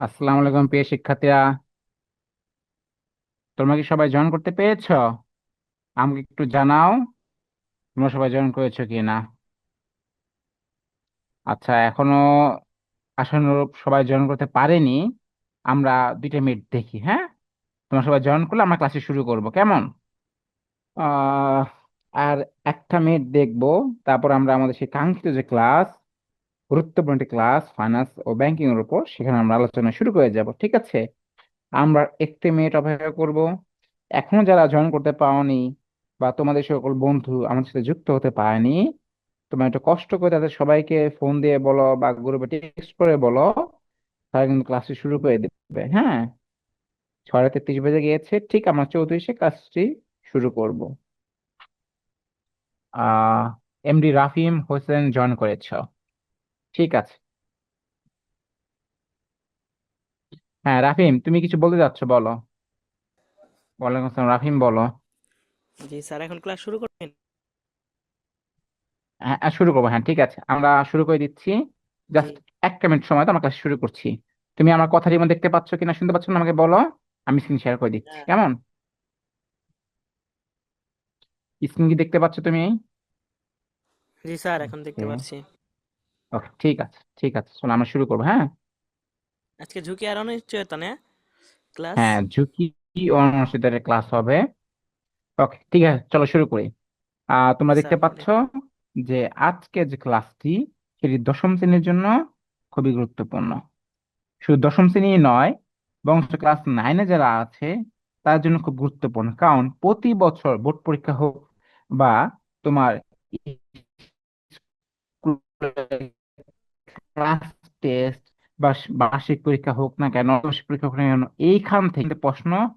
আসসালামু আলাইকুম, প্রিয় শিক্ষার্থীরা। তোমরা কি সবাই জয়েন করতে পেরেছ? আমাকে একটু জানাও, তোমরা সবাই জয়েন করেছ কি না আচ্ছা এখনও আশানুরূপ সবাই জয়েন করতে পারেনি। আমরা দুইটা মিনিট দেখি হ্যাঁ? তোমরা সবাই জয়েন করলে আমরা ক্লাসে শুরু করব, কেমন? আর একটা মিনিট দেখব, তারপর আমরা আমাদের সেই কাঙ্ক্ষিত যে ক্লাস গুরুত্বপূর্ণ একটি ক্লাস ফাইন্যান্স ও ব্যাংকিং এর উপর সেখানে আমরা আলোচনা শুরু করে যাব, ঠিক আছে? আমরা একটি মিনিট অপেক্ষা করব। এখনও যারা জয়েন করতে পাওনি বা তোমাদের সকল বন্ধু আমার সাথে যুক্ত হতে পারেনি, তোমরা একটু কষ্ট করে তাদের সবাইকে ফোন দিয়ে বলো বা গ্রুপে টেক্সট করে বলো, তারা কিন্তু ক্লাসটি শুরু করে দেবে হ্যাঁ? ছয়টা তেত্রিশ বেজে গিয়েছে, ঠিক আমরা চৌত্রিশে ক্লাসটি শুরু করব। আহ এমডি রাফিম হোসেন জয়েন করেছ। ঠিক আছে। হ্যাঁ রাফিম তুমি কিছু বলতে যাচ্ছ বলো। ওয়ালাইকুম আসসালাম রাফিম বলো। জি স্যার এখন ক্লাস শুরু করবেন? হ্যাঁ শুরু করব হ্যাঁ ঠিক আছে। আমরা শুরু করে দিচ্ছি। জাস্ট একটা মিনিট সময় তো আমরা ক্লাস শুরু করছি। তুমি আমার কথা যেমন দেখতে পাচ্ছ কিনা শুনতে পাচ্ছ না আমাকে বলো। আমি স্ক্রিন শেয়ার করে দিচ্ছি হ্যাঁ। কেমন? স্ক্রিন কি দেখতে পাচ্ছ তুমি? জি স্যার এখন দেখতে পাচ্ছি। ওকে ঠিক আছে ঠিক আছে। চলো আমরা শুরু করব হ্যাঁ? আজকে ঝুঁকি আর অনিশ্চয়তা না ক্লাস হ্যাঁ ঝুঁকি অনুষ্ঠিতের ক্লাস হবে। ওকে ঠিক আছে চলো শুরু করি। আহ তোমরা দেখতে পাচ্ছ যে আজকে যে ক্লাসটি সেটি দশম শ্রেণির জন্য খুবই গুরুত্বপূর্ণ। শুধু দশম শ্রেণি নয় বরং ক্লাস নাইনে যারা আছে তার জন্য খুব গুরুত্বপূর্ণ। কারণ প্রতি বছর বোর্ড পরীক্ষা হোক বা তোমার ক্লাস টেস্ট বা বার্ষিক পরীক্ষা হোক না কেন, বার্ষিক পরীক্ষা হোক না কেন, এইখান থেকে প্রশ্ন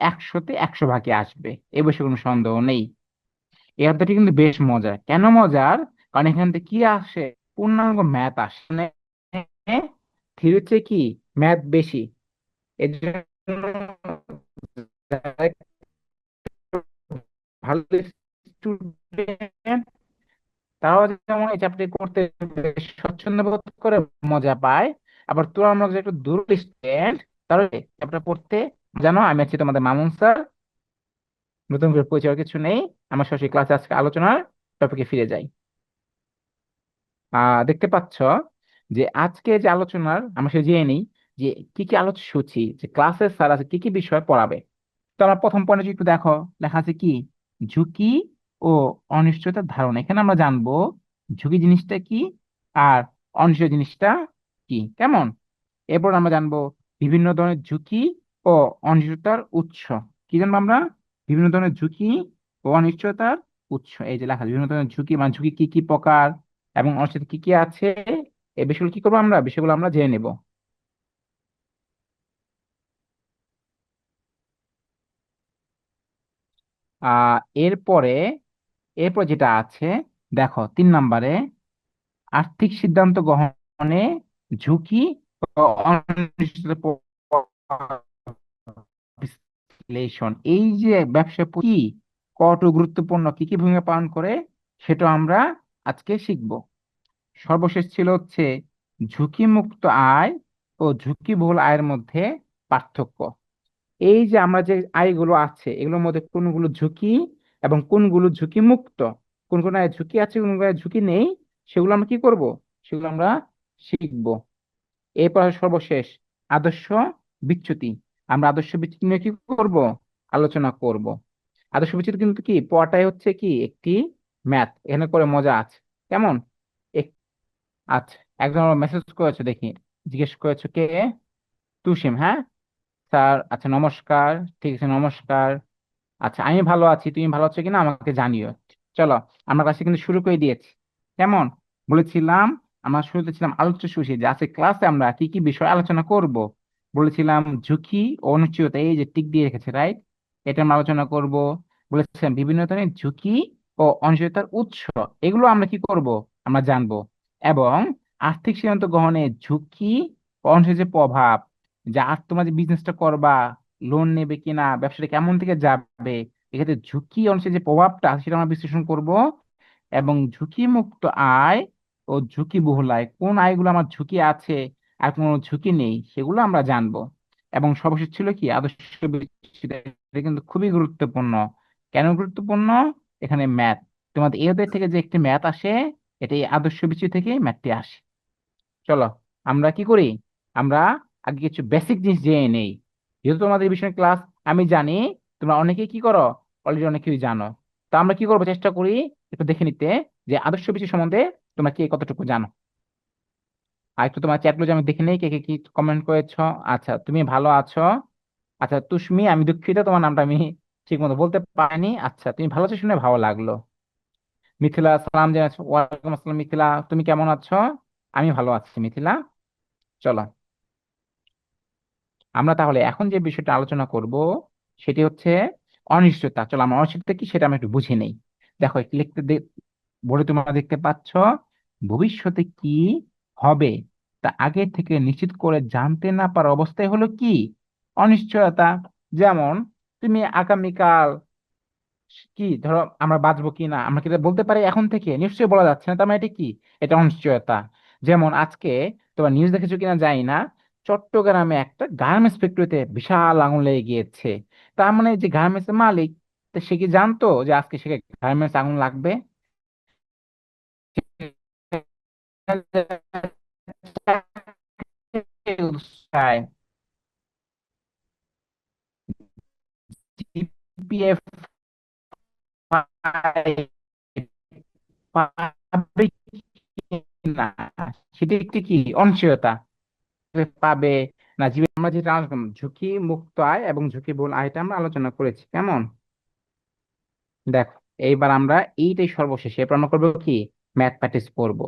একশোতে একশো ভাগে আসবে। এ বিষয়ে কোনো সন্দেহ নেই। এই অধ্যায়টি কিন্তু বেশ মজার। কেন মজার? কারণ এখান থেকে কি আসে? পূর্ণাঙ্গ ম্যাথ আসে। মানে থিওরির কি? ম্যাথ বেশি। ভালো স্টুডেন্ট তারাও যেমন এই চ্যাপ্টারটি করতে স্বচ্ছন্দ বোধ করে, মজা পায়। আবার তুলনামূলক যে একটু দুর্বল স্টুডেন্ট তারা চ্যাপ্টার পড়তে জানো, আমি আছি তোমাদের মামুন স্যার। নতুন করে পরিচয় কিছু নেই। আমার সরাসরি ক্লাসে আজকে আলোচনার টপিকে ফিরে যাই। আহ দেখতে পাচ্ছ যে আজকে যে আলোচনার আমরা সে জেনে নিই যে কি কি আলোচ্য সূচি যে ক্লাসে স্যার আছে, কি কি বিষয় পড়াবে। তো আমরা প্রথম পয়েন্টে একটু দেখো, লেখা আছে কি? ঝুঁকি ও অনিশ্চয়তার ধারণা। এখানে আমরা জানব ঝুঁকি জিনিসটা কি আর অনিশ্চয় জিনিসটা কি। কেমন? এরপর আমরা জানব বিভিন্ন ধরনের ঝুঁকি ও অনিশ্চয়তার উৎস। কি জানব আমরা? বিভিন্ন ধরনের ঝুঁকি ও অনিশ্চয়তার উৎস। এই যে লেখা বিভিন্ন ধরনের ঝুঁকি মানে ঝুঁকি কি কি প্রকার এবং অনিশ্চয়তা কি কি আছে, এই বিষয়গুলো কি করব আমরা? বিষয়গুলো আমরা জেনে নেব। আহ, এরপরে এরপর যেটা আছে, দেখো, তিন নম্বরে, আর্থিক সিদ্ধান্ত গ্রহণে ঝুঁকি বিশ্লেষণ। এই যে ব্যবসা কি কত গুরুত্বপূর্ণ, কি কি ভূমিকা পালন করে সেটা আমরা আজকে শিখব। সর্বশেষ ছিল হচ্ছে ঝুঁকিমুক্ত আয় ও ঝুঁকিবহুল আয়ের মধ্যে পার্থক্য। এই যে আমরা যে আয়গুলো আছে, এগুলোর মধ্যে কোনগুলো ঝুঁকি এবং কোনগুলো ঝুঁকি মুক্ত? কোন কোন ঝুঁকি আছে, কোন কোন ঝুঁকি নেই, সেগুলো আমরা কি করব? সেগুলো আমরা শিখব। এরপর সর্বশেষ, আদর্শ বিচ্যুতি। আমরা আদর্শ বিচ্যুতি নিয়ে কি করব? আলোচনা করব। আদর্শ বিচ্যুতি কিন্তু কি? পড়াটাই হচ্ছে কি? একটি ম্যাথ এখানে করে মজা আছে। কেমন? আচ্ছা একজন মেসেজ করেছ, দেখি। জিজ্ঞেস করেছ কে? তুষিম হ্যাঁ? স্যার আচ্ছা নমস্কার। ঠিক আছে, নমস্কার। আচ্ছা আমি ভালো আছি, তুমি ভালো আছো কিনা আমাকে জানিও। চলো, আমরা ক্লাসে কিন্তু শুরু করে দিয়েছি। কেমন? বলেছিলাম, আমরা শুরুতে ছিলাম আলোচ্য সূচি যে আজকে ক্লাসে আমরা কি কি বিষয় আলোচনা করব? বলেছিলাম ঝুঁকি ও অনিশ্চয়তা এই যে টিক দিয়ে রেখেছে রাইট এটা আমরা আলোচনা করব। বলেছিলাম বিভিন্ন ধরনের ঝুঁকি ও অনিশ্চয়তার উৎস, এগুলো আমরা কি করব? আমরা জানব। এবং আর্থিক সিদ্ধান্ত গ্রহণে ঝুঁকি ও অনিশ্চয়তার প্রভাব, যা আর তোমরা যে বিজনেসটা করবা লোন নেবে কিনা, ব্যবসাটা কেমন থেকে যাবে, এক্ষেত্রে ঝুঁকি অনুসারে যে প্রভাবটা সেটা আমরা বিশ্লেষণ করব। এবং ঝুঁকি মুক্ত আয় ও ঝুঁকি বহুল আয়, কোন আয়গুলো আমার ঝুঁকি আছে আর কোনো ঝুঁকি নেই, সেগুলো আমরা জানব। এবং সর্বশেষ ছিল কি? আদর্শ কিন্তু খুবই গুরুত্বপূর্ণ। কেন গুরুত্বপূর্ণ? এখানে ম্যাথ তোমাদের এদের থেকে যে একটি ম্যাথ আসে এটা এই আদর্শ বিচ্যুতি থেকে ম্যাথটি আসে। চলো, আমরা কি করি? আমরা আগে কিছু বেসিক জিনিস জেনে নেই। যেহেতু তোমাদের বিষয়ে ক্লাস আমি জানি, তোমরা অনেকেই কি করো? অলরেডি অনেক কিছুই জানো। তো আমরা কি করব? চেষ্টা করি একটু দেখে নিতে যে আদর্শ বিষয় সম্বন্ধে তোমরা কে কতটুকু জানো। আর একটু তোমার চ্যাটগুলো আমি দেখে নেই, কে কে কি কমেন্ট করেছ। আচ্ছা তুমি ভালো আছো? আচ্ছা তুষ্মি, আমি দুঃখিত, তোমার নামটা আমি ঠিক মতো বলতে পারিনি। আচ্ছা তুমি ভালো আছো শুনে ভালো লাগল। মিথিলা, সালাম জানাচ্ছ। ওয়ালাইকুম আসসালাম, মিথিলা, তুমি কেমন আছো? আমি ভালো আছি, মিথিলা। চলো। আমরা তাহলে এখন যে বিষয়টা আলোচনা করব, সেটি হচ্ছে অনিশ্চয়তা। চলো, আমরা অনিশ্চয়তা কি সেটা আমরা একটু বুঝে নেই। দেখো লিখতে বলে তোমরা দেখতে পাচ্ছ, ভবিষ্যতে কি হবে তা আগে থেকে নিশ্চিত করে জানতে না পারা অবস্থায় হলো কি? অনিশ্চয়তা। যেমন, তুমি আগামীকাল কি, ধরো, আমরা বাঁচবো কি না? আমরা কি বলতে পারি এখন থেকে? নিশ্চয়ই বলা যাচ্ছে না। তার মানে এটা কি? এটা অনিশ্চয়তা। যেমন, আজকে তোমার নিউজ দেখেছ কিনা? জানি না। চট্টগ্রামে একটা গার্মেন্টস ফ্যাক্টরিতে বিশাল আগুন লেগে গিয়েছে। তার মানে যে গার্মেন্টস এর মালিক সে কি জানতো যে আজকে সে গার্মেন্টস আগুন লাগবে? সেটি একটি কি? অনিশ্চয়তা। পাবে? না জীবন আমরা যেটা আলোচনা করলাম, ঝুঁকি মুক্ত আয় এবং ঝুঁকি বহুল আয়টা আমরা আলোচনা করেছি কেমন? দেখো এইবার আমরা এইটাই সর্বশেষে এরপর আমরা করব কি? ম্যাথ প্র্যাকটিস করব।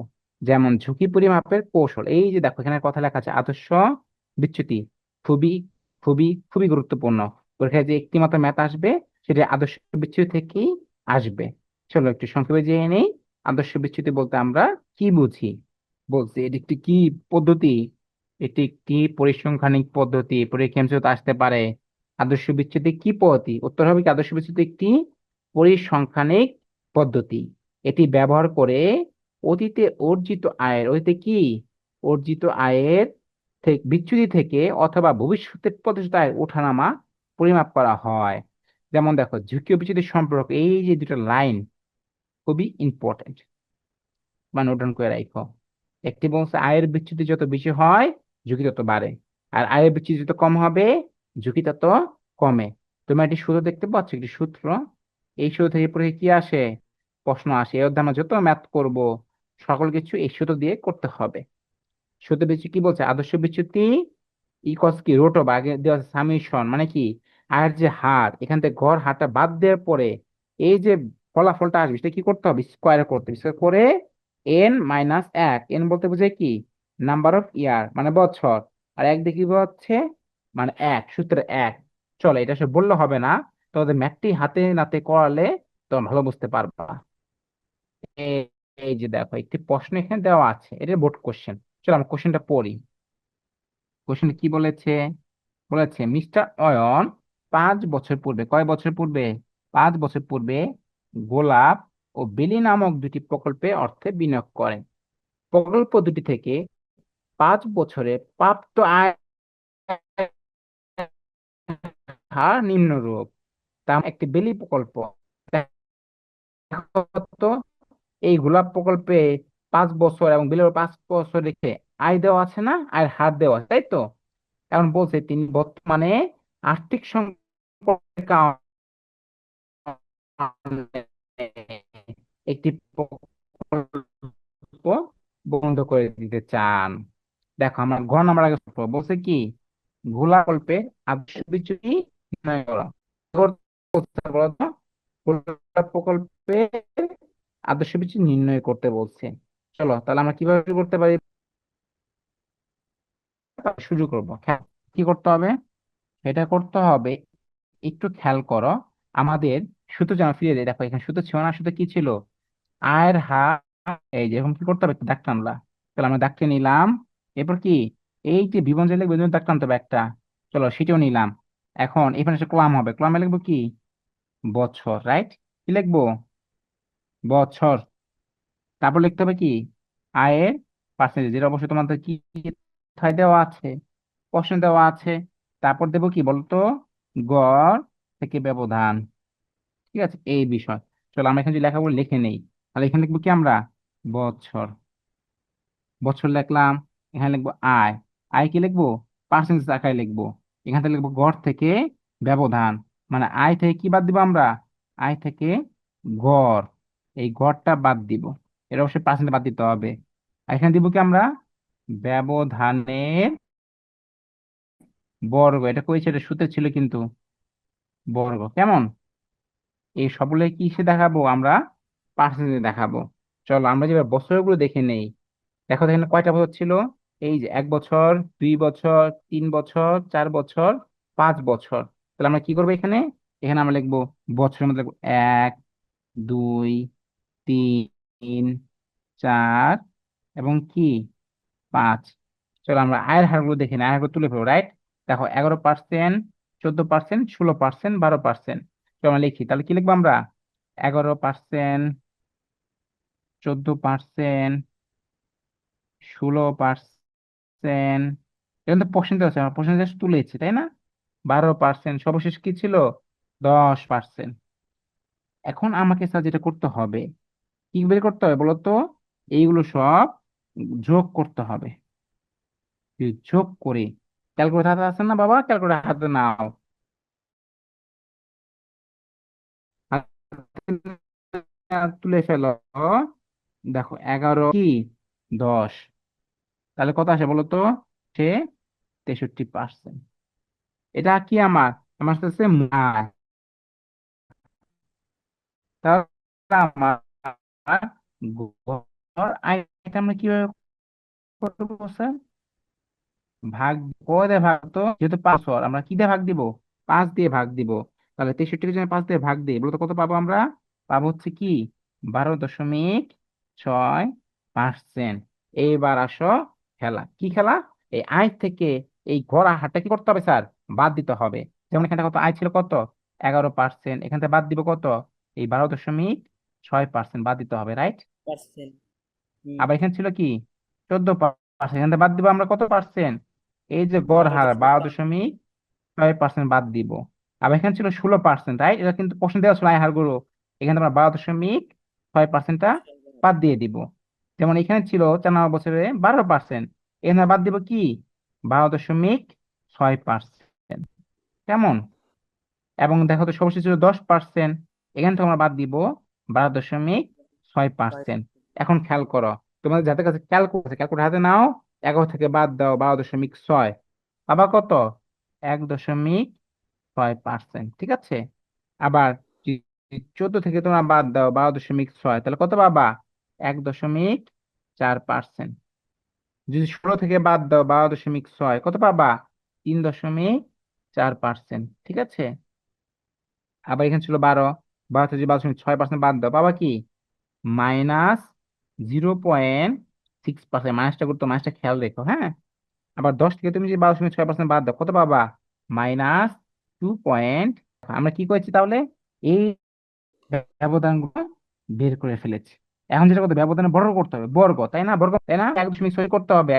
যেমন ঝুঁকি পরিমাপের কৌশল এই যে দেখো এখানে কথা লেখা আছে আদর্শ বিচ্যুতি খুবই খুবই খুবই গুরুত্বপূর্ণ। পরীক্ষায় যে একটি মাত্র ম্যাথ আসবে সেটা আদর্শ বিচ্যুতি থেকেই আসবে। চলো একটু সংক্ষেপে জেনে নেই আদর্শ বিচ্যুতি বলতে আমরা কি বুঝি? বলছি এটি একটি কি পদ্ধতি? এটি একটি পরিসংখ্যানিক পদ্ধতি? পরীক্ষা আসতে পারে। আদর্শ বিচ্যুতি কি পদ্ধতি? উত্তর হবে কি, আদর্শ বিচ্যুতি একটি পরিসংখ্যানিক পদ্ধতি? এটি ব্যবহার করে অতীতে অর্জিত আয়ের, অতীতে কি? অর্জিত আয়ের থেকে, বিচ্যুতি থেকে অথবা ভবিষ্যতে প্রত্যাশিত আয়ের ওঠানামা পরিমাপ করা হয়। যেমন দেখো ঝুঁকি ও বিচ্যুতির সম্পর্ক, এই যে দুটো লাইন খুবই ইম্পর্টেন্ট বা নোট ডাউন করে রাখো। একটি বলছে আয়ের বিচ্যুতি যত বেশি হয় ঝুঁকি তত বাড়ে। আর আয়ের বিচ্যুতি যত কম হবে, ঝুঁকি তত কমে। তুমি একটি সূত্র দেখতে পাচ্ছ? একটি সূত্র। এই সূত্র থেকে পরে কি আসে? প্রশ্ন আসে। এই অধ্যায়ে যত ম্যাথ করব, সকল কিছু এই সূত্র দিয়ে করতে হবে। সূত্র বিচ্যুতি কি বলছে? আদর্শ বিচ্যুতি ইকস কি? রোট ওভার আগে দেওয়া সামেশন মানে কি? আয়ের যে হার, এখান থেকে ঘর হারটা বাদ দেওয়ার পরে এই যে ফলাফলটা আসবে, সেটা কি করতে হবে? স্কোয়ার করতে হবে। স্কোয়ার করে এন মাইনাস এক। এন বলতে বোঝায় কি? নাম্বার অফ ইয়ার মানে বছর। আর এক দেখি হচ্ছে মানে এক, সূত্রে এক। চলো, এটা সব বললে হবে না। তোমাদের ম্যাথটি হাতে নাতে করালে তখন ভালো বুঝতে পারবা। এই যে দেখো, একটি প্রশ্ন এখানে দেওয়া আছে। এটা বোর্ড কোশ্চেন চলো, আমরা কোশ্চেনটা পড়ি। কোশ্চেন কি বলেছে? বলেছে, মিস্টার অয়ন, পাঁচ বছর পূর্বে কয় বছর পূর্বে? পাঁচ বছর পূর্বে গোলাপ ও বেলি নামক দুটি প্রকল্পে অর্থে বিনিয়োগ করেন প্রকল্প দুটি থেকে পাঁচ বছরে প্রাপ্ত আয় হার নিম্নরূপ। তা একটি বেলি প্রকল্প। এই গোলাপ প্রকল্পে পাঁচ বছর এবং বেলির পাঁচ বছর রেখে আয় দেওয়া আছে না? আয়ের হার দেওয়া আছে, তাই তো? এখন বলছে তিনি বর্তমানে আর্থিক সংকটের কারণে একটি প্রকল্প বন্ধ করে দিতে চান। দেখো আমরা ঘ নাম্বার আগে। বলছে কি তো? গোলাপ প্রকল্পে আদর্শ বিচ্যুতি নির্ণয় করতে বলছে। চলো, তাহলে আমরা কীভাবে শুরু করতে পারি? শুরু করব। কি করতে হবে? এটা করতে হবে, একটু খেয়াল করো, আমাদের সুতো যেন ফিরে দেয়। দেখো, এখানে সুতো ছিল না, সুতো কি ছিল? আয়ের হার, এই যে কি করতে হবে? দাগ টানলা। তাহলে আমরা দাগটা নিলাম। এরপর কি? এই যে যে লিখব দাগ টানতে হবে একটা। চলো, সেটাও নিলাম। এখন এখানে এসে কলাম হবে। কলামে লিখব কি? বছর রাইট কি লিখব? বছর। তারপর লিখতে হবে কি? আয়ের পার্সেন্টেজ যেটা অবশ্যই তোমাদের কি কোথায় দেওয়া আছে? প্রশ্ন দেওয়া আছে। তারপর দেবো কি বলতো? গড় থেকে ব্যবধান। ঠিক আছে, এই বিষয়। চলো, আমরা এখানে যে লেখাগুলো লিখে নেই, তাহলে এখানে লিখব কি আমরা? বছর। বছর লিখলাম। এখানে লিখব আয় আয় কি লিখব? পার্সেন্টেজ আকারে লিখব। এখান থেকে লিখব গড় থেকে ব্যবধান। মানে আয় থেকে কি বাদ দিব আমরা? আয় থেকে গড় এই গড়টা বাদ দিব। এটা অবশ্যই পার্সেন্ট বাদ দিতে হবে। এখানে দিব কি আমরা? ব্যবধানের বর্গ। এটা কইছে এটা সূত্রে ছিল কিন্তু। বর্গ। কেমন? এই সবগুলো কিসে দেখাবো? আমরা পার্সেন্টেজে দেখাবো। চলো আমরা যেবার বছরগুলো দেখে নেই। দেখো এখানে কয়টা বছর ছিল? এই যে এক বছর, দুই বছর, তিন বছর, চার বছর, পাঁচ বছর। তাহলে আমরা কি করব এখানে? এখানে আমরা লিখব বছরের মধ্যে লিখব এক, দুই, তিন, চার এবং কি? পাঁচ। চলো আমরা আয়ের হারগুলো দেখে নিই। আয়ের হারগুলো তুলে ফেলব রাইট দেখো, এগারো পার্সেন্ট চোদ্দ পার্সেন্ট ষোলো পার্সেন্ট বারো পার্সেন্ট চলো আমরা লিখি। তাহলে কি লিখব আমরা? এগারো পার্সেন্ট চোদ্দ পার্সেন্ট ষোলো পার্সেন্ট এখন তো পার্সেন্টেজ আছে, আমরা পার্সেন্টেজ তুলেছি, তাই না? বারো পার্সেন্ট সর্বশেষ কি ছিল? দশ পার্সেন্ট এখন আমাকে স্যার যেটা করতে হবে, কি বের করতে হবে বলতো এইগুলো সব যোগ করতে হবে। যোগ করে ক্যালকুলেটর হাতে আছে না বাবা? ক্যালকুলেটর হাতে নাও। তুলে ফেলো। দেখো, এগারো কি? দশ। তাহলে কত আসে বলতো? সে তেষট্টি পার্সেন্ট এটা কি আমার? আমার কাছে আমার গড় আয়টা আমরা কীভাবে করব স্যার? ভাগ ক দিয়ে ভাগ তো? যেহেতু পাঁচ আমরা কি দিয়ে ভাগ দিব? পাঁচ দিয়ে ভাগ দিব। তাহলে তেষট্টিকে যদি পাঁচ দিয়ে ভাগ দিই। বলতো কত পাবো আমরা? পাবো হচ্ছে কি? বারো দশমিক ছয় পার্সেন্ট এইবার আসো খেলা। কি খেলা? এই আয় থেকে এই গড় হারটা কি করতে হবে স্যার? বাদ দিতে হবে। যেমন এখানে কত? আয় ছিল কত? এগারো পার্সেন্ট এখান থেকে বাদ দিব কত? এই বারো দশমিক ছয় পার্সেন্ট বাদ দিতে হবে রাইট আবার এখানে ছিল কি? চোদ্দ পার্সেন্ট এখান থেকে বাদ দিব আমরা কত পার্সেন্ট এই যে গড় হার বারো দশমিক ছয়। পার্সেন্ট বাদ দিব। আবার এখানে ছিল ষোলো পার্সেন্ট রাইট এটা কিন্তু প্রশ্ন দেওয়া ছিল আয় হারগুলো এখানে আমরা বারো দশমিক ছয় পার্সেন্টটা বাদ দিয়ে দিব। যেমন এখানে ছিল চার বছরে বারো পার্সেন্ট এখানে বাদ দিব কি? বারো দশমিক ছয় পার্সেন্ট কেমন? এবং দেখো তো সর্বশেষ ছিল দশ পার্সেন্ট এখান আমরা বাদ দিব বারো দশমিক ছয় পার্সেন্ট এখন খেয়াল করো, তোমাদের যাদের কাছে ক্যালকুলেটর আছে ক্যালকুলেটর হাতে নাও এগারো থেকে বাদ দাও বারো দশমিক ছয় আবার কত? এক দশমিক ছয় পার্সেন্ট ঠিক আছে? আবার চোদ্দ থেকে তোমরা বাদ দাও বারো দশমিক ছয়, তাহলে কত পাবা? এক দশমিক চার পার্সেন্ট যদি ষোলো থেকে বাদ দাও, বারো দশমিক ছয়, কত পাবা? তিন দশমিক চার পার্সেন্ট ঠিক আছে? আবার এখানে ছিল বারো বারো থেকে বারো দশমিক ছয় পার্সেন্ট বাদ দাও, পাবা কি? Minus zero point six percent মাইনাসটা করতো, মাইনাসটা খেয়াল রেখো হ্যাঁ? আবার দশ থেকে তুমি যদি বারো দশমিক ছয় পার্সেন্ট বাদ দাও, কত পাবা? মাইনাস টু পয়েন্ট, আমরা কি করেছি তাহলে? এই ব্যবধানগুলো বের করে ফেলেছি। এখন যেটা করতে ব্যবধানে বর্গ করতে হবে বর্গ তাই না? বর্গ তাই না? এক দশমিক ছয় করতে হবে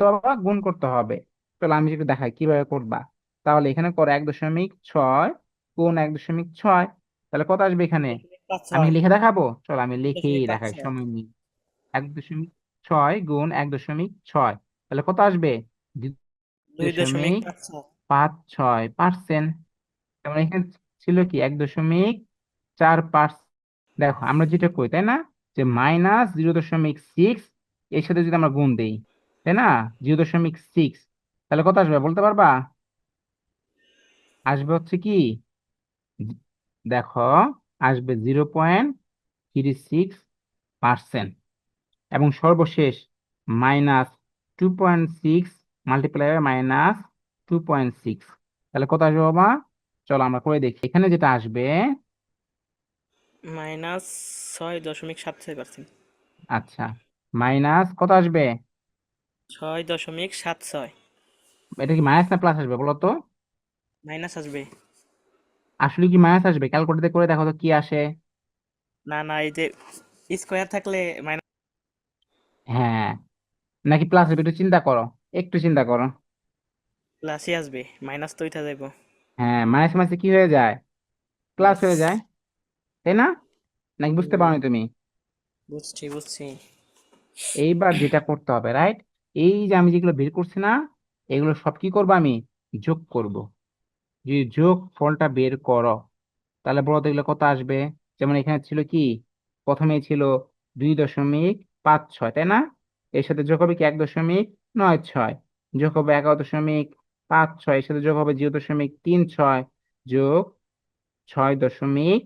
গুণ করতে হবে। চলো আমি একটু দেখাই কীভাবে করবা। তাহলে এখানে করো এক দশমিক ছয় গুণ এক দশমিক ছয়। তাহলে কত আসবে এখানে? আমি লিখে দেখাবো? চলো আমি লিখেই দেখাই সময় নিই। এক দশমিক ছয় গুণ এক দশমিক ছয়। তাহলে কত আসবে? দুই দশমিক পাঁচ ছয়। পার্সেন্ট। এখানে ছিল কি? এক দশমিক চার পার্সেন্ট। দেখো আমরা যেটা করি তাই না? যে মাইনাস জিরো দশমিক সিক্স এর সাথে যদি আমরা গুণ দেই, তাই না? জিরো দশমিক সিক্স তাহলে কত আসবে বলতে পারবা? আসবে হচ্ছে কি? দেখো, আসবে zero point three six percent এবং সর্বশেষ minus two point six multiply by minus two point six তাহলে কত আসবে বাবা? চলো আমরা করে দেখি। এখানে যেটা আসবে মাইনাস ছয় দশমিক সাত ছয় পার্সেন্ট। আচ্ছা মাইনাস কত আসবে? ছয় দশমিক সাত ছয়। এটা কি মাইনাস না প্লাস আসবে বলো তো মাইনাস আসবে। আসলে কি মাইনাস আসবে? ক্যালকুলেটর করে দেখো তো কি আসে। না না এই যে স্কোয়ার থাকলে মাইনাস হ্যাঁ নাকি প্লাস আসবে একটু চিন্তা করো একটু চিন্তা করো। প্লাসই আসবে মাইনাস তো উঠা যাইব। হ্যাঁ মাইনাস মাইনাসে কি হয়ে যায়? প্লাস হয়ে যায়। তাই না? নাকি বুঝতে পারো তুমি? বুঝছি বুঝছি। এইবার যেটা করতে হবে রাইট এই যে আমি যেগুলো বের করছি না এগুলো সব কি করব আমি? যোগ করব। যদি যোগ ফলটা বের করো তাহলে বলো তো এগুলো কত আসবে? যেমন এখানে ছিল কি? প্রথমে ছিল দুই দশমিক পাঁচ ছয় তাই না? এর সাথে যোগ হবে কি? এক দশমিক নয় ছয়। যোগ হবে এগারো দশমিক পাঁচ ছয়। এর সাথে যোগ হবে জিরো দশমিক তিন ছয়। যোগ ছয় দশমিক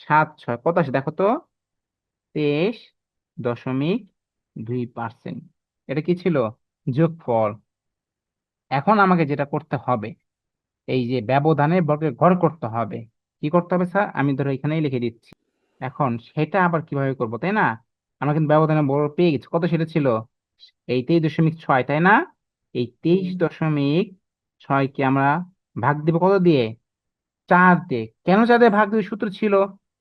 সাত ছয় কত আসে? দেখো তো তেইশ দশমিক দুই পার্সেন্ট এটা কি ছিল? যোগফল। এখন আমাকে যেটা করতে হবে এই যে ব্যবধানের বর্গের ঘর করতে হবে। কি করতে হবে স্যার? আমি ধরো এখানেই লিখে দিচ্ছি। এখন সেটা আবার কীভাবে করব তাই না? আমরা কিন্তু ব্যবধানের বর্গ পেয়ে গেছি। কত সেটা ছিল? এই তেইশ দশমিক ছয় তাই না? এই তেইশ দশমিক ছয় ছয়কে আমরা ভাগ দিব কত দিয়ে? চার দিয়ে। কেন চার দিয়ে ভাগ দিয়ে সূত্র ছিল?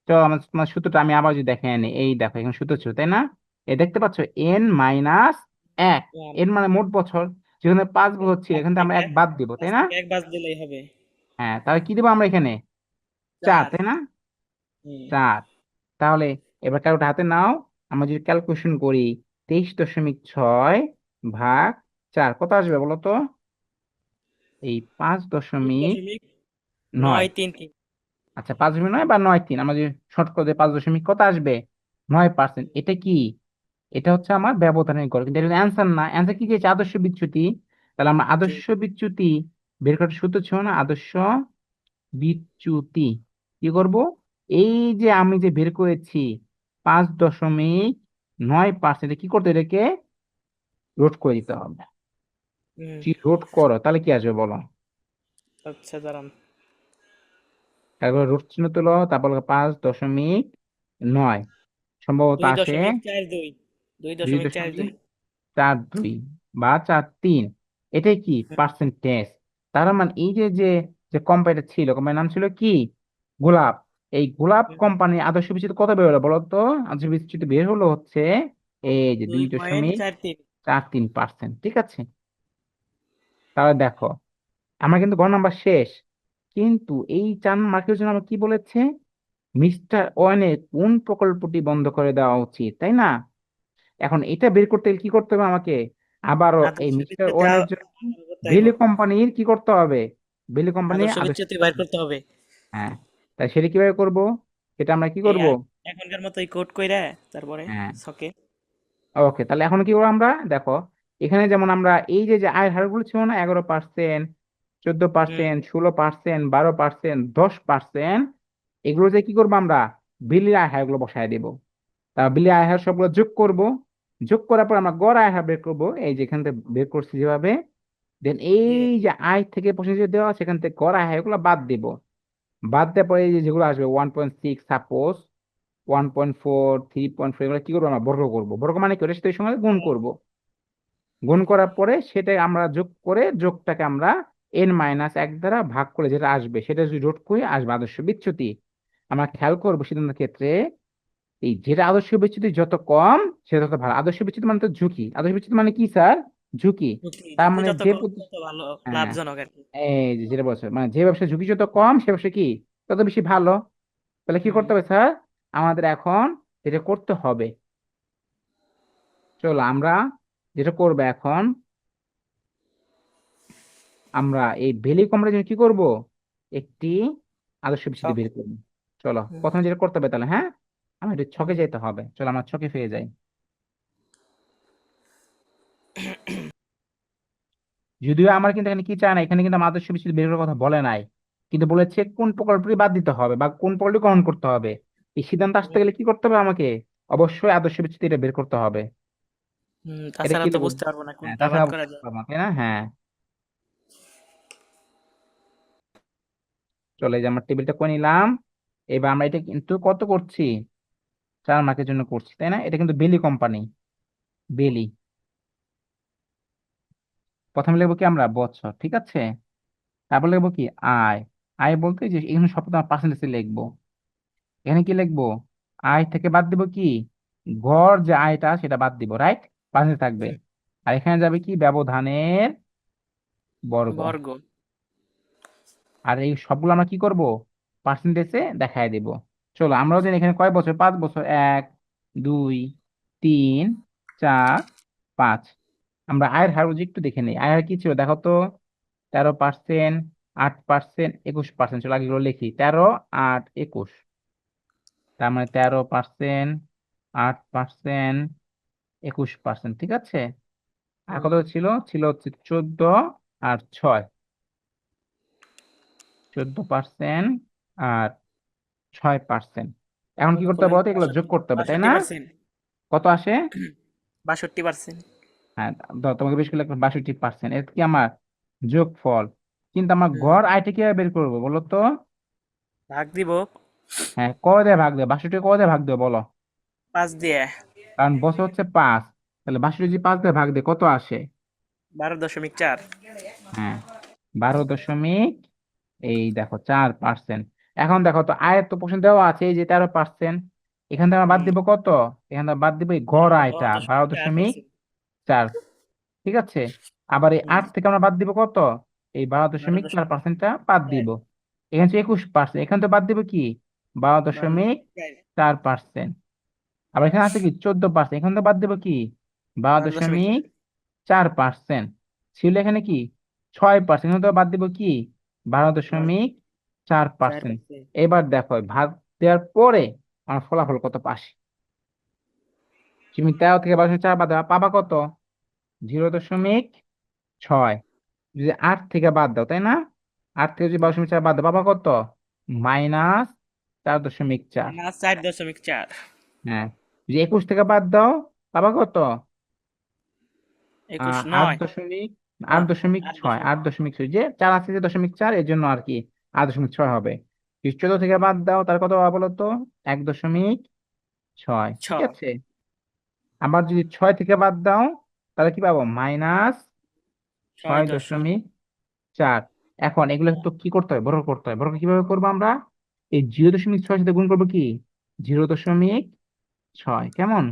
তো আমার তোমার সূত্রটা আমি আবার যদি দেখে আনি এই দেখো এখানে সূত্র ছিল তাই না? এ দেখতে পাচ্ছ এন মাইনাস এক এন মানে মোট বছর যেখানে পাঁচ বছর ছিল এখান আমরা এক বাদ দিব তাই না? এক বাস দিলেই হবে। হ্যাঁ তাহলে কি দেবো আমরা এখানে? চার তাই না? চার। তাহলে এবার ক্যালকুলেটর হাতে নাও আমরা যদি ক্যালকুলেশন করি তেইশ দশমিক ছয় ভাগ চার কত আসবে বলো তো? এই পাঁচ দশমিক নয় তিন তিন। আচ্ছা পাঁচ দশমিক নয় বা নয় তিন? আমরা যদি শর্ট করে পাঁচ দশমিক কত আসবে? নয় পার্সেন্ট এটা কি? এটা হচ্ছে আমার ব্যবধানের গড়। কিন্তু এটা অ্যান্সার না। অ্যান্সার কি চেয়েছে আদর্শ বিচ্যুতি। তাহলে আমরা আদর্শ বিচ্যুতি বের করার সূত্র ছিল না আদর্শ বিচ্যুতি। কি করব? এই যে আমি যে বের করেছি পাঁচ দশমিক নয় পার্সেন্ট কি করতে এটাকে রোধ করে দিতে হবে। রোধ করো? তাহলে কি আসবে বলো? আচ্ছা দাঁড়ান। তারপর রোধ চিহ্ন তুলো তারপর পাঁচ দশমিক নয়। সম্ভবত আসে দুই দশমিক চার দুই। বা চার তিন। এটাই কি? পার্সেন্টেজ তার মানে এই যে যে যে কোম্পানিটা ছিল কোম্পানির নাম ছিল কি? গোলাপ। এই গোলাপ হুম। কোম্পানির আদর্শ বিচ্যুতি কত বের হলো বলো তো আদর্শ বিচ্যুতি বের হলো হচ্ছে এই যে দুই দশমিক চার তিন। চার তিন পার্সেন্ট ঠিক আছে? তাহলে দেখো আমার কিন্তু ঘর নাম্বার শেষ। কিন্তু এই চার মার্কের জন্য আমার কি বলেছে? মিস্টার ওয়ানের কোন প্রকল্পটি বন্ধ করে দেওয়া উচিত তাই না? এখন এটা বের করতে গেলে কি করতে হবে আমাকে? আবারও এই মিস্টার ওয়ানের জন্য বেলি কোম্পানির কি করতে হবে? বেলি কোম্পানির বিচ্যুতি বাইর করতে হবে। হ্যাঁ তাই সেটা কীভাবে করব? এটা আমরা কি করব? এখনকার মতো এই কোড কইরা তারপরে হ্যাঁ। ছকে ওকে তাহলে এখন কি করব আমরা? দেখো এখানে যেমন আমরা এই যে যে আয়ের হারগুলো ছিল না এগারো পার্সেন্ট চোদ্দ পার্সেন্ট ষোলো পার্সেন্ট বারো পার্সেন্ট দশ পার্সেন্ট এগুলো যে কি করব আমরা? বিলির আয় হারগুলো বসায় দেব। তা বিলির আয় হার সবগুলো যোগ করব। যোগ করার পর আমরা গড় আয় হার বের করব। এই যে এখান থেকে বের করছি যেভাবে। দেন এই যে আয় থেকে পার্সেন্টেজ দেওয়া সেখান থেকে গড় আয় হারগুলো বাদ দেব। বাদ দেওয়ার পরে এই যে যেগুলো আসবে one point six suppose one point four three point four এগুলো কি করব আমরা? বর্গ করব। বর্গ মানে কি? ওটার সাথে সঙ্গে গুণ করব। গুণ করার পরে সেটা আমরা যোগ করে যোগটাকে আমরা এন মাইনাস এক দ্বারা ভাগ করে যেটা আসবে সেটা যদি রোধ করি আসবে আদর্শ বিচ্যুতি আমরা খেয়াল করব সিদ্ধান্তের ক্ষেত্রে এই যেটা আদর্শ বিচ্যুতি যত কম সেটা তত ভালো। আদর্শ বিচ্যুতি মানে তো ঝুঁকি। আদর্শ বিচ্যুতি মানে কি স্যার? ঝুঁকি। তার মানে যে হ্যাঁ। কি। এই যেটা বলছে মানে যে ব্যবসা ঝুঁকি যত কম সে ব্যবসা কি? তত বেশি ভালো। তাহলে কি করতে হবে স্যার? আমাদের এখন যেটা করতে হবে চলো আমরা যেটা করব এখন আমরা এই ভ্যালি কমানোর জন্য কি করব? একটি আদর্শ বিচ্যুতি ছক। বের করব। চলো প্রথমে যেটা করতে হবে তাহলে হ্যাঁ? আমি একটু ছকে যেতে হবে। চলো আমরা ছকে ফিরে যাই। যদিও আমার কিন্তু এখানে কি চায় না এখানে কিন্তু আমার আদর্শ বিচ্যুতি বের করার কথা বলে নাই। কিন্তু বলেছে কোন প্রকল্পটি বাদ দিতে হবে বা কোন প্রকল্পটি গ্রহণ করতে হবে। এই সিদ্ধান্ত আসতে গেলে কি করতে হবে আমাকে? অবশ্যই আদর্শ বিচ্যুতি এটা বের করতে হবে। তাছাড়া তো বুঝতে পারব না হ্যাঁ কোনটা তাছাড়া বাদ করা যায়। তাই না? হ্যাঁ। চলে যে আমার টেবিলটা করে নিলাম। এবার আমরা এটা কিন্তু কত করছি? চার মার্কের জন্য করছি তাই না? এটা কিন্তু বেলি কোম্পানি বেলি প্রথমে লিখব কি আমরা? বছর ঠিক আছে? তারপর লিখব কি? আয়। আয় বলতে যে এখানে সব পার্সেন্টেজ লিখব। এখানে কি লিখব? আয় থেকে বাদ দিব কি? গড় যে আয়টা সেটা বাদ দিব রাইট পার্সেন্টেজ থাকবে। আর এখানে যাবে কি? ব্যবধানের বর্গ। বর্গ। আর এই সবগুলো আমরা কি করব? পার্সেন্টেজে দেখায় দেব। চলো, আমরাও জানি এখানে কয় বছর? পাঁচ বছর। এক, দুই, তিন, চার, পাঁচ। আমরা আয়ের হার একটু দেখে নিই। আয়ের হার কি ছিল? দেখো তো, তেরো পার্সেন্ট আট পার্সেন্ট একুশ পার্সেন্ট চলো আগেগুলো লিখি। তেরো, আট, একুশ। তার মানে তেরো পার্সেন্ট আট পার্সেন্ট একুশ পার্সেন্ট ঠিক আছে? আর কত ছিল? ছিল হচ্ছে চোদ্দ আর ছয়। চোদ্দ পার্সেন্ট আর ছয় পার্সেন্ট এখন কি করতে হবে? বলতো এগুলো যোগ করতে হবে তাই না? কত আসে? বাষট্টি পার্সেন্ট হ্যাঁ তোমাকে বেশ করে বাষট্টি পার্সেন্ট এটা কি আমার যোগফল? কিন্তু আমার। গড় আয়টা কীভাবে বের করব বলো তো? ভাগ দিব। হ্যাঁ ক দিয়ে ভাগ দেবো? বাষট্টি ক দিয়ে ভাগ দেবো বলো? পাঁচ দিয়ে। কারণ বছর হচ্ছে পাঁচ। তাহলে বাষট্টি যদি পাঁচ দিয়ে ভাগ দেয় কত আসে? বারো দশমিক চার। হ্যাঁ বারো দশমিক এই দেখো চার পার্সেন্ট এখন দেখো তো আয়ের তো প্রশ্ন দেওয়া আছে এই যে তেরো পার্সেন্ট এখান থেকে আমরা বাদ। দিব কত? এখান থেকে বাদ দিব এই গড় আয়টা বারো দশমিক চার ঠিক আছে? আবার এই আট থেকে আমরা বাদ দিব কত? এই বারো দশমিক চার পার্সেন্টটা বাদ দিব। এখানে একুশ পার্সেন্ট এখানে তো বাদ দিব কি? বারো দশমিক চার। পার্সেন্ট আবার এখানে আছে কি? চোদ্দ পার্সেন্ট এখানে তো বাদ দিব কি? বারো দশমিক চার। পার্সেন্ট ছিল এখানে কি? ছয় পার্সেন্ট এখানে তো বাদ দিব কি? বারো দশমিক চার পার্সেন্ট এবার দেখো ভাগ দেওয়ার পরে আমার ফলাফল কত পাশে তুমি তেরো থেকে বারো চার বাদ দাও পাবা কত? জিরো দশমিক ছয়। যদি আট থেকে বাদ দাও তাই না? আট থেকে যদি বারো দশমিক চার বাদ দাও পাবা কত? মাইনাস চার দশমিক চার। চার দশমিক চার। হ্যাঁ। যদি একুশ থেকে বাদ দাও পাবা কত? একুশ আট দশমিক আট দশমিক ছয় আট দশমিক ছয়। যে চার আছে যে দশমিক চার এর জন্য আর কি আট দশমিক ছয় হবে। চোদ্দ থেকে বাদ দাও তার কত হবে বলো তো এক দশমিক ছয়। ঠিক আছে? আবার যদি ছয় থেকে বাদ দাও তাহলে কি পাবো? মাইনাস ছয় দশমিক চার। এখন এগুলো তো কি করতে হবে বর্গ করতে হয়। বর্গ কীভাবে করব আমরা? এই জিরো দশমিক ছয় সাথে গুণ করব কি? জিরো দশমিক ছয়। কেমন?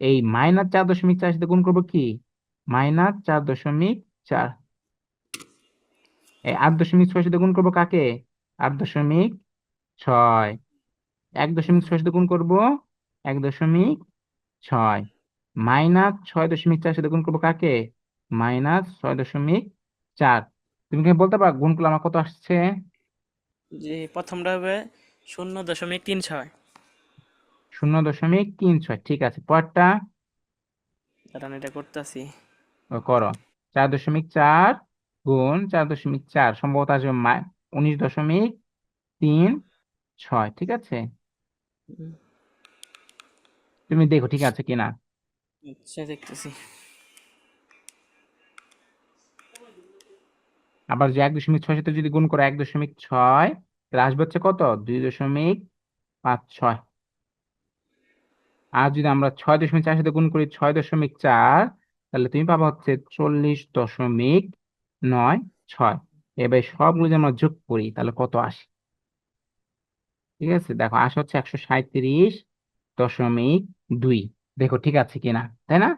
এই মাইনাস চার দশমিক চার সাথে গুণ করব কি? মাইনাস চার দশমিক চার। এই আট দশমিক ছয় সাথে গুণ করব কাকে? আট দশমিক ছয়। এক দশমিক ছয় সাথে গুণ করব এক দশমিক ছয়। মাইনাস ছয় দশমিক চার সাথে গুণ করব কাকে? মাইনাস ছয় দশমিক চার। তুমি কি বলতে পারো গুণ করলে আমার কত আসছে? যে প্রথমটা হবে শূন্য দশমিক তিন ছয়। শূন্য দশমিক তিন ছয় ঠিক আছে। কারণ এটা করতেছি। করো। চার দশমিক চার গুণ চার দশমিক চার সম্ভবত আসবে উনিশ দশমিক তিন ছয় ঠিক আছে? তুমি দেখো ঠিক আছে কিনা? আচ্ছা দেখতেছি। আবার যে এক দশমিক ছয় সাথে যদি গুণ করো এক দশমিক ছয় তাহলে আসবে হচ্ছে কত? দুই দশমিক পাঁচ ছয়। আর যদি আমরা ছয় দশমিক চার সাথে গুণ করি ছয় দশমিক চার তাহলে তুমি পাবা হচ্ছে চল্লিশ দশমিক নয় ছয়। এবার সবগুলো যদি আমরা যোগ করি, তাহলে কত আসে? ঠিক আছে? দেখো, আসে হচ্ছে একশো সাঁইত্রিশ দশমিক দুই। দেখো, ঠিক আছে কিনা তাই না?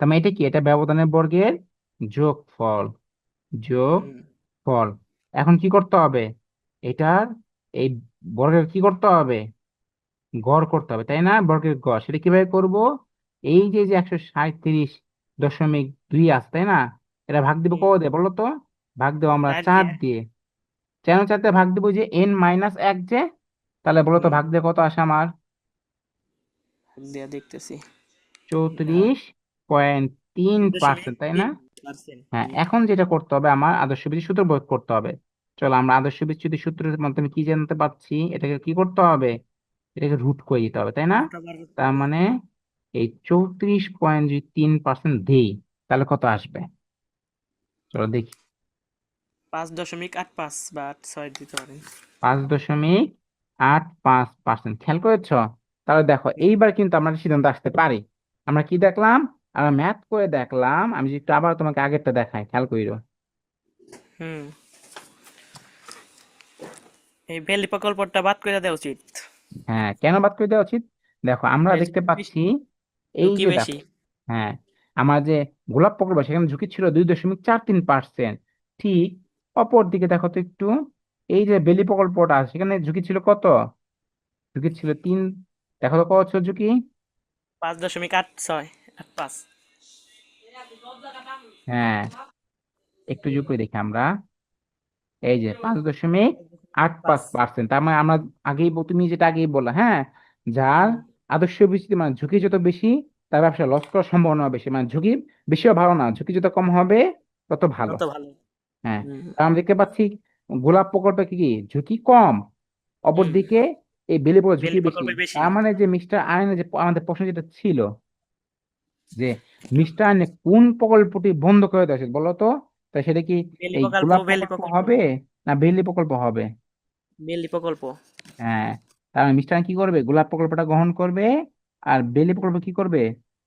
তার মানে এটা কি? এটা ব্যবধানের বর্গের যোগ ফল যোগ ফল এখন কি করতে হবে? এটার এই বর্গের কি করতে হবে? গড় করতে হবে, তাই না? বর্গের গড়। সেটা কীভাবে করব? এই যে যে একশো সাঁইত্রিশ দশমিক দুই আছে তাই না? এটা ভাগ দিব কত দিয়ে বলো তো? ভাগ দেবো আমরা চার দিয়ে। কেন চার দিয়ে ভাগ দিব যে এন মাইনাস এক যে তাহলে বলো তো ভাগ দিয়ে কত আসে আমার? দেখতেছি। চৌত্রিশ পয়েন্ট তিন পার্সেন্ট তাই না? হ্যাঁ এখন যেটা করতে হবে আমার আদর্শ বিধি সূত্র প্রয়োগ করতে হবে। চলো আমরা আদর্শ বিচ্যুতি সূত্রের মাধ্যমে কি জানতে পারছি? এটাকে কি করতে হবে? এটাকে রুট করে দিতে হবে তাই না? তার মানে এই চৌত্রিশ পয়েন্ট যদি তিন পার্সেন্ট দেই তাহলে কত আসবে? চলো দেখি। পাঁচ দশমিক আট পাঁচ বা আট ছয় দিতে পারেন। পাঁচ দশমিক আট পাঁচ পার্সেন্ট খেয়াল করেছ? তাহলে দেখো এইবার কিন্তু আমরা সিদ্ধান্ত আসতে পারি। আমরা কি দেখলাম? আমরা ম্যাথ করে দেখলাম। আমি যদি আবার তোমাকে আগেরটা দেখাই খেয়াল করিও হুম। এই ভ্যালি প্রকল্পটা বাদ করে দেওয়া উচিত। হ্যাঁ কেন বাদ করে দেওয়া উচিত? দেখো আমরা দেখতে পাচ্ছি এই ঝুঁকি যে বেশি? হ্যাঁ আমার যে গোলাপ প্রকল্প সেখানে ঝুঁকি ছিল দুই দশমিক চার তিন পার্সেন্ট ঠিক অপর দিকে দেখো তো একটু এই যে বেলি প্রকল্পটা সেখানে ঝুঁকি ছিল কত? ঝুঁকি ছিল তিন দেখো তো কত ছিল ঝুঁকি? পাঁচ দশমিক আট ছয় আট পাঁচ। হ্যাঁ একটু যোগ করে দেখি আমরা। এই যে পাঁচ দশমিক আট পাঁচ পার্সেন্ট তার মানে আমরা আগেই বল- তুমি যেটা আগেই বললা হ্যাঁ যার আদর্শ বিস্তৃতি মানে ঝুঁকি যত বেশি তার ব্যবসা লস করার সম্ভাবনা বেশি। মানে ঝুঁকি বেশিও ভালো না ঝুঁকি যত কম হবে তত ভালো। হ্যাঁ আমরা দেখতে পাচ্ছি গোলাপ প্রকল্পে কি কি? ঝুঁকি কম অপরদিকে এই বেলি প্রকল্পে ঝুঁকি বেশি। তার মানে যে মিস্টার আয়নের যে আমাদের প্রশ্ন যেটা ছিল যে মিস্টার আয়নে কোন প্রকল্পটি বন্ধ করে দেওয়া উচিত বলো তো? তাই সেটা কি এই গোলাপ প্রকল্প। হবে না বেলি প্রকল্প হবে? বেলি প্রকল্প। হ্যাঁ তার মিস্টার কি করবে? গোলাপ প্রকল্পটা গ্রহণ করবে আর বেলি প্রকল্প কি করবে?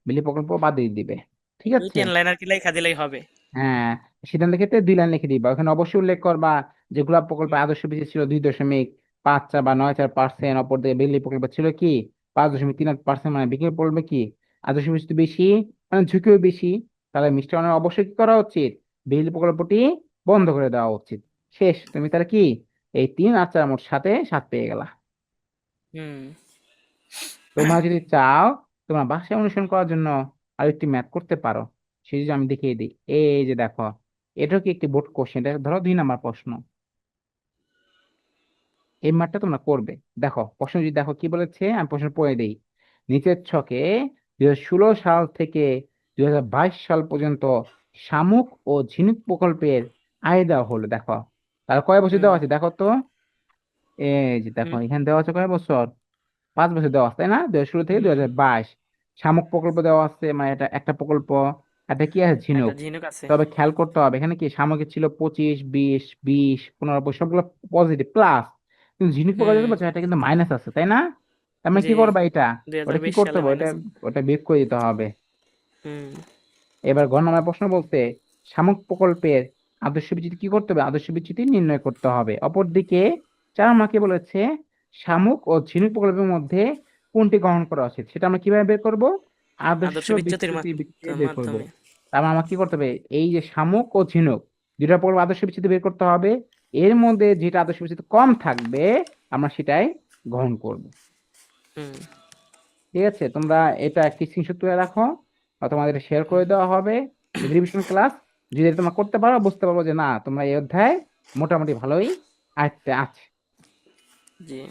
বেলি প্রকল্প বাদ দিয়ে দিবে। ঠিক আছে? তিন লাইন আর কি লেখা দিলেই হবে। হ্যাঁ সিদ্ধান্তের ক্ষেত্রে দুই লাইন লিখে দিবা। ওখানে অবশ্যই উল্লেখ করবা যে গোলাপ প্রকল্পে আদর্শ বেশি ছিল দুই দশমিক পাঁচ চার বা নয় চার পার্সেন্ট অপর দিকে বেলি প্রকল্প ছিল কি? পাঁচ দশমিক তিন আট পার্সেন্ট মানে বিকেল পড়বে কি? আদর্শ বেশি বেশি মানে ঝুঁকিও বেশি। তাহলে মিস্টার অনের অবশ্যই কি করা উচিত? বেলি প্রকল্পটি বন্ধ করে দেওয়া উচিত। শেষ। তুমি তাহলে কি? এই তিন আর চার মোট সাথে সাত পেয়ে গেলা। হুম। তোমরা যদি চাও তোমরা বাসায় অনুসরণ করার জন্য আরেকটি ম্যাথ করতে পারো। সেই যদি আমি দেখিয়ে দিই। এই যে দেখো এটাও কি একটি বোর্ড কোশ্চেন এটা ধরো দুই নাম্বার প্রশ্ন। এই ম্যাথটা তোমরা করবে। দেখো প্রশ্ন যদি দেখো কি বলেছে আমি প্রশ্ন পড়ে দিই। নিচের ছকে দুই হাজার ষোলো সাল থেকে দুই হাজার বাইশ সাল পর্যন্ত শামুক ও ঝিনুক প্রকল্পের আয় দেওয়া হলো। দেখো তার কয় বছর দেওয়া আছে? দেখো তো। এই যে দেখো হুম। এখানে দেওয়া আছে কয় বছর? পাঁচ বছর দেওয়া আছে তাই না? দুই ষোলো থেকে দুই হাজার বাইশ। শামুক প্রকল্প দেওয়া আছে মানে এটা একটা প্রকল্প। এটা কি আছে? ঝিনুক। একটা ঝিনুক আছে। তবে খেয়াল করতে হবে এখানে কি শামুকের ছিল পঁচিশ বিশ বিশ পনেরো সবগুলো পজিটিভ প্লাস কিন্তু ঝিনুক হুম। বলছে এটা কিন্তু মাইনাস আছে তাই না? তার মানে কি জি। করবা এটা? দুই ওটা হাজার কি বিশ করতে সালে হবে ওটা minus। ওটা বিয়োগ করে দিতে হবে। হুম। এবার ঘর নাম্বার প্রশ্ন বলতে শামুক প্রকল্পের আদর্শ বিচ্যুতি কি করতে হবে? আদর্শ বিচ্যুতি নির্ণয় করতে হবে। অপরদিকে চার মাকে বলেছে শামুক ও ঝিনুক প্রকল্পের মধ্যে কোনটি গ্রহণ করা উচিত? সেটা আমরা কীভাবে বের করব? আদর্শ বের করব। তার মানে আমাকে কি করতে হবে? এই যে শামুক ও ঝিনুক দুইটা প্রকল্প আদর্শ বিচ্যুতি বের করতে হবে। এর মধ্যে যেটা আদর্শ বিচ্যুতি কম থাকবে আমরা সেটাই গ্রহণ করব। ঠিক আছে? তোমরা এটা একটি স্ক্রিনশট তুলে রাখো তোমাদের শেয়ার করে দেওয়া হবে। রিভিশন ক্লাস যদি তোমরা করতে পারো বুঝতে পারব যে না তোমরা এই অধ্যায় মোটামুটি ভালোই আয়ত্তে আছে জি।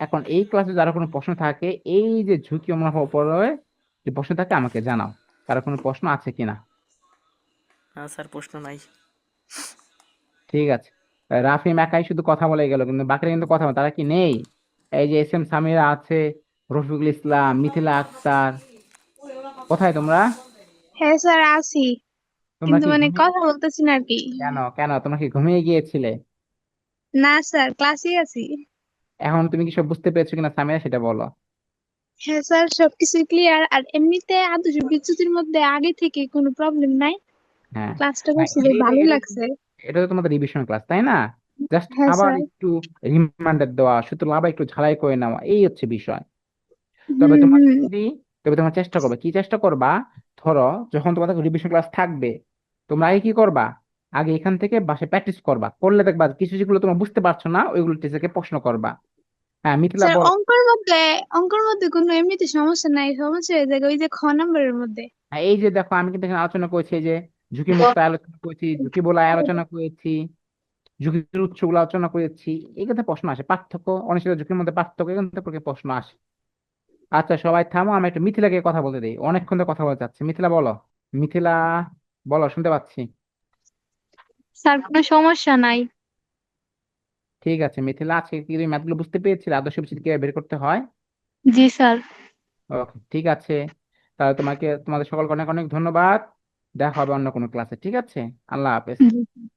এখন এই ক্লাসে যারা কোনো প্রশ্ন থাকে এই যে ঝুঁকি মুনাফা উপরে যে প্রশ্ন থাকে আমাকে জানাও কারও কোনো প্রশ্ন আছে কিনা না? স্যার প্রশ্ন নাই। ঠিক আছে। রাফিম একাই শুধু কথা বলে গেল কিন্তু বাকিরা কিন্তু কথা বলে তারা কি নেই? এই যে এস এম সামিরা আছে রফিকুল ইসলাম মিথিলা আক্তার কোথায় তোমরা? হ্যাঁ স্যার আছি। কিন্তু মানে কথা বলতেছি না আর কি। কেন কেন? তোমরা কি ঘুমিয়ে গিয়েছিলে? না স্যার ক্লাসে আছি। এখন তুমি কি সব বুঝতে পেরেছ কিনা সামিরা সেটা বলো। হ্যাঁ স্যার সবকিছু ক্লিয়ার আর এমনিতে আদর্শ বিচ্যুতির মধ্যে আগে থেকে কোনো প্রবলেম নাই? হ্যাঁ। ক্লাসটা করছি এটা- ভালো লাগছে। এটা তো তোমাদের রিভিশন ক্লাস তাই না? জাস্ট হ্যাঁ, আবার স্যার। একটু রিমাইন্ডার দেওয়া সুতরাং আবার একটু ঝালাই করে নেওয়া এই হচ্ছে বিষয়। তবে হুম তোমার হুম। যদি তবে তোমার চেষ্টা করবে। কি চেষ্টা করবা? ধরো যখন তোমাদের রিভিশন ক্লাস থাকবে তোমরা আগে কি করবা? আগে এখান থেকে বাসায় প্র্যাকটিস করবা। করলে দেখবা কিছু যেগুলো তোমরা বুঝতে পারছ না ওইগুলো টিচারকে প্রশ্ন করবা। হ্যাঁ মিথিলা স্যার বল। অঙ্কের মধ্যে অঙ্কের মধ্যে কোনো এমনিতে সমস্যা নাই। সমস্যা হয়ে যায় ওই যে খ নাম্বারের মধ্যে। হ্যাঁ, এই যে দেখো আমি কিন্তু এখানে আলোচনা করেছি যে ঝুঁকি মুক্ত আলোচনা করেছি ঝুঁকি বলে আলোচনা করেছি ঝুঁকির উৎসগুলো আলোচনা করেছি এই কথা প্রশ্ন আসে। পার্থক্য অনিশ্চিত ঝুঁকির মধ্যে পার্থক্য এখান থেকে প্রশ্ন আসে। আচ্ছা সবাই থামো আমি একটু মিথিলাকে কথা বলতে দিই। অনেকক্ষণ ধরে কথা বলতে চাচ্ছি। মিথিলা বলো। মিথিলা বলো শুনতে পাচ্ছি। স্যার কোনো সমস্যা নাই। ঠিক আছে মিথিলা আজকে কি তুমি ম্যাথগুলো বুঝতে পেরেছিলে? আদর্শ বিচ্ছেদ কীভাবে বের করতে হয়? জি স্যার। ওকে ঠিক আছে। তাহলে তোমাকে তোমাদের সকলকে অনেক অনেক ধন্যবাদ। দেখা হবে অন্য কোনো ক্লাসে ঠিক আছে? আল্লাহ হাফেজ। জি।